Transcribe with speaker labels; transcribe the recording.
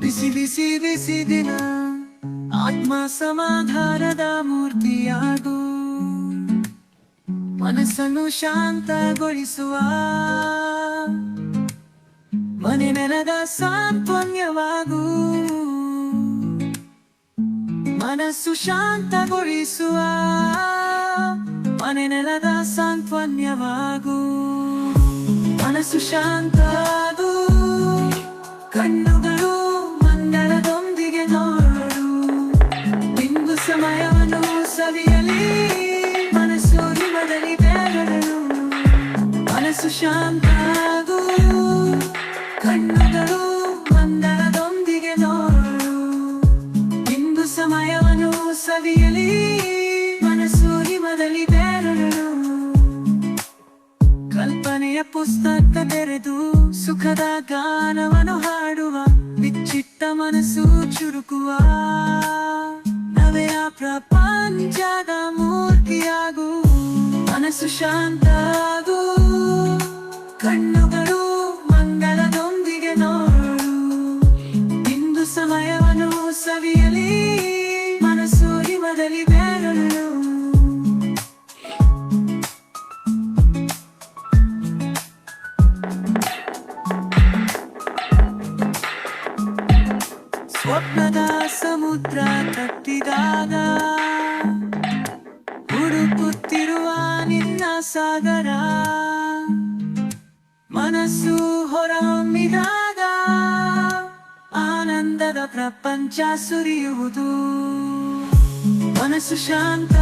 Speaker 1: ಬಿಸಿ ಬಿಸಿ ಬಿಸಿ ದಿನ. ಆತ್ಮ ಸಮಾಧಾನದ ಮೂರ್ತಿಯಾಗು. ಮನಸ್ಸನ್ನು ಶಾಂತಗೊಳಿಸುವ. ಮನೆ ನೆಲದ ಸಾಂತ್ವನ್ಯವಾಗು ಮನಸ್ಸು ಶಾಂತಗೊಳಿಸುವ. ಮನೆ ನೆಲದ ಸಾಂತ್ವನ್ಯವಾಗು ಮನಸ್ಸು ಶಾಂತಾಗು ಸವಿಯಲಿ ಮನಸ್ಸು ಹಿಮದಲ್ಲಿ ಬೆರಳು ಮನಸ್ಸು ಶಾಂತಾಗು, ಕಣ್ಣುಗಳು ಮಂಗಳದೊಂದಿಗೆ ನೋಡು ಇಂದು ಸಮಯವನ್ನು ಸವಿಯಲಿ ಮನಸ್ಸು ಹಿಮದಲ್ಲಿ ಬೆರಳು ಕಲ್ಪನೆಯ ಪುಸ್ತಕ ತೆರೆದು ಸುಖದ ಗಾನವನ್ನು ಹಾಡುವ ಬಿಚ್ಚಿಟ್ಟ ಮನಸ್ಸು ಚುರುಕುವ ಪ್ರಪಂಚದ ಮೂರ್ತಿಯಾಗು ಮನಸ್ಸು ಶಾಂತಾಗು ಕಣ್ಣುಗಳು ಮಂಗಳದೊಂದಿಗೆ ನೋಡು. ಇಂದು ಸಮಯವನ್ನು ಸವಿಯಲಿ ಮನಸ್ಸು ಹಿಮದಲ್ಲಿ ಸ್ವಪ್ನದ ಸಮುದ್ರ ತಟ್ಟಿದಾಗ ಹುಡುಕುತ್ತಿರುವ ನಿನ್ನ ಸಾಗರ. ಮನಸ್ಸು ಹೊರಹೊಮ್ಮಿದಾಗ ಆನಂದದ ಪ್ರಪಂಚ ಸುರಿಯುವುದು. ಮನಸ್ಸು ಶಾಂತ